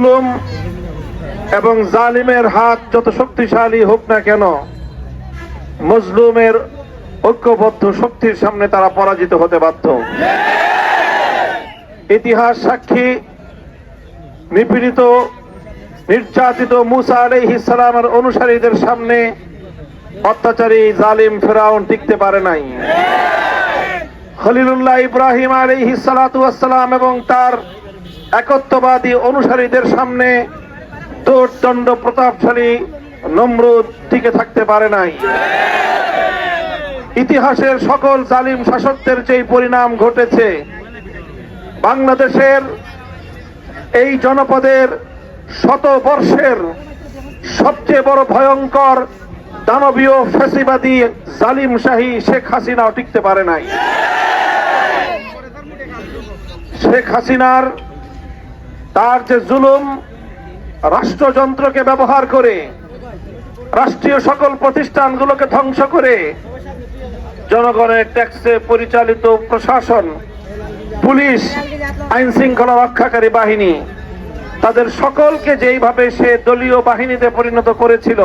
জুলুম এবং জালিমের হাত যত শক্তিশালী হোক না কেন, মজলুমের ঐক্যবদ্ধ শক্তির সামনে তারা পরাজিত হতে বাধ্য। ইতিহাস সাক্ষী, নিপীড়িত, নির্যাতিত মুসা আলাইহিস সালামের অনুসারীদের সামনে অত্যাচারী জালিম ফেরাউন টিকতে পারে নাই। খলিলুল্লাহ ইব্রাহিম সালাতু ওয়াসসালাম এবং তার একত্ববাদী অনুসারীদের সামনে দণ্ড প্রতাপশালী নমরুদ টিকে থাকতে পারে নাই। ইতিহাসের সকল জালিম শাসকদের যেই পরিণাম ঘটেছে, বাংলাদেশের এই জনপদের শত বর্ষের সবচেয়ে বড় ভয়ঙ্কর দানবীয় ফ্যাসিবাদী জালিম শাহী শেখ হাসিনাও টিকতে পারে নাই। শেখ হাসিনার তার যে জুলুম, রাষ্ট্রযন্ত্রকে ব্যবহার করে, রাষ্ট্রীয় সকল প্রতিষ্ঠানগুলোকে ধ্বংস করে, জনগণের ট্যাক্সে পরিচালিত প্রশাসন, পুলিশ, আইন শৃঙ্খলা রক্ষাকারী বাহিনী, তাদের সকলকে যেইভাবে সে দলীয় বাহিনীতে পরিণত করেছিল,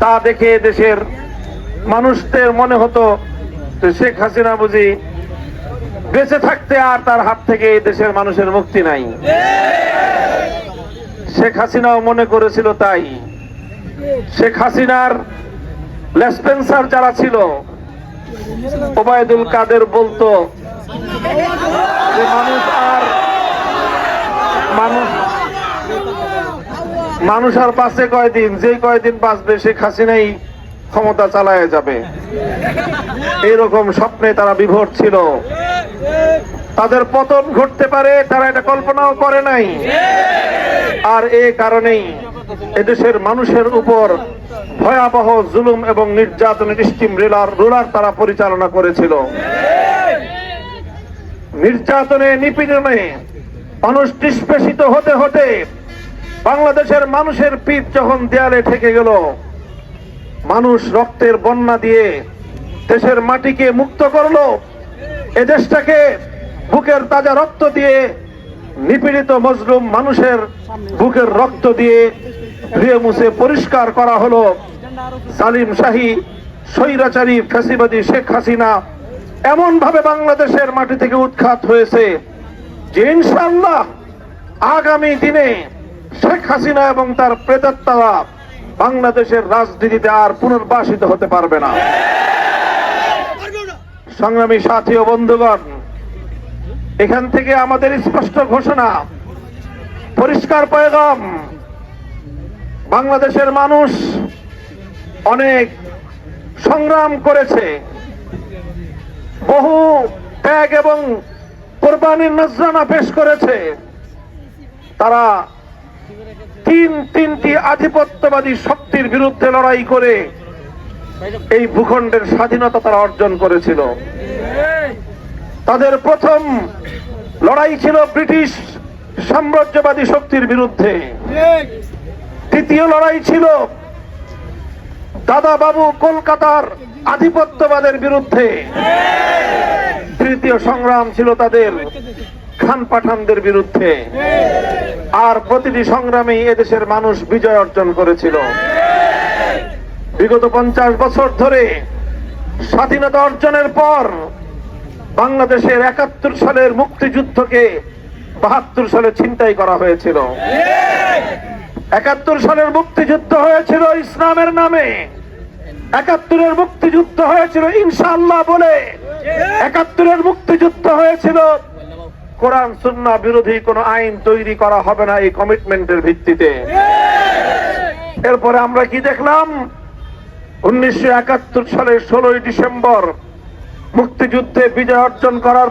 তা দেখে দেশের মানুষদের মনে হতো শেখ হাসিনা বুঝি বেঁচে থাকতে আর তার হাত থেকে দেশের মানুষের মুক্তি নাই। শেখ হাসিনাও মনে করেছিল তাই। শেখ হাসিনার লেসপেন্সার যারা ছিল, ওবায়দুল কাদের বলতো যে মানুষ আর মানুষ মানুষ আর বাঁচে কয়দিন? যে কয়দিন বাঁচবে শেখ হাসিনাই ক্ষমতা চালায় যাবে। এইরকম স্বপ্নে তারা বিভোর ছিল। তাদের পতন ঘটতে পারে, তারা এটা কল্পনাও করে নাই। আর এ কারণেই এদেশের মানুষের উপর ভয়াবহ জুলুম এবং নির্যাতনের স্টিম রেলার, রোলার তারা পরিচালনা করেছিল। নির্যাতনে, নিপীড়নে মানুষ নিষ্পেষিত হতে হতে বাংলাদেশের মানুষের পিঠ যখন দেয়ালে ঠেকে গেল, মানুষ রক্তের বন্যা দিয়ে দেশের মাটিকে মুক্ত করল। এদেশটাকে দেশটাকে বুকের তাজা রক্ত দিয়ে নিপীড়িত মজলুম মানুষের বুকের রক্ত দিয়ে ধুয়ে মুছে পরিষ্কার করা হলো সালিম শাহী, স্বৈরাচারী ফ্যাসিবাদী শেখ হাসিনা। এমন ভাবে বাংলাদেশের মাটি থেকে উৎখাত হয়েছে যে ইনশাল্লাহ আগামী দিনে শেখ হাসিনা এবং তার প্রেতাত্মারা বাংলাদেশের রাজনীতিতে আর পুনর্বাসিত হতে পারবে না। সংগ্রামী সাথী ও বন্ধুগণ এখান থেকে আমাদের স্পষ্ট ঘোষণা, পরিষ্কার পয়গাম। বাংলাদেশের মানুষ অনেক সংগ্রাম করেছে। বহু ত্যাগ এবং কোরবানির নজরানা পেশ করেছে। তারা তিন তিনটি আধিপত্যবাদী শক্তির বিরুদ্ধে লড়াই করে এই ভূখণ্ডের স্বাধীনতা তারা অর্জন করেছিল। তাদের প্রথম লড়াই ছিল ব্রিটিশ সাম্রাজ্যবাদী শক্তির বিরুদ্ধে। তৃতীয় লড়াই ছিল দাদা বাবু কলকাতার আধিপত্যবাদের বিরুদ্ধে। তৃতীয় সংগ্রাম ছিল তাদের খান পাঠানদের বিরুদ্ধে। আর প্রতিটি সংগ্রামে এদেশের মানুষ বিজয় অর্জন করেছিল। বিগত পঞ্চাশ বছর ধরে স্বাধীনতা অর্জনের পর বাংলাদেশের একাত্তর সালের মুক্তিযুদ্ধকে বাহাত্তর সালে ছিনতাই করা হয়েছিল। একাত্তর সালের মুক্তিযুদ্ধ হয়েছিল ইসলামের নামে। একাত্তরের মুক্তিযুদ্ধ হয়েছিল ইনশাল্লাহ বলে। একাত্তরের মুক্তিযুদ্ধ হয়েছিল। কোরআন সুন্না বিরোধী কোন আইন তৈরি করা হবে না এই কমিটমেন্টের ভিত্তিতে। এরপরে আমরা কি দেখলাম? উনিশশো একাত্তর সালের ষোলোই ডিসেম্বর মুক্তিযুদ্ধে বিজয় অর্জন করার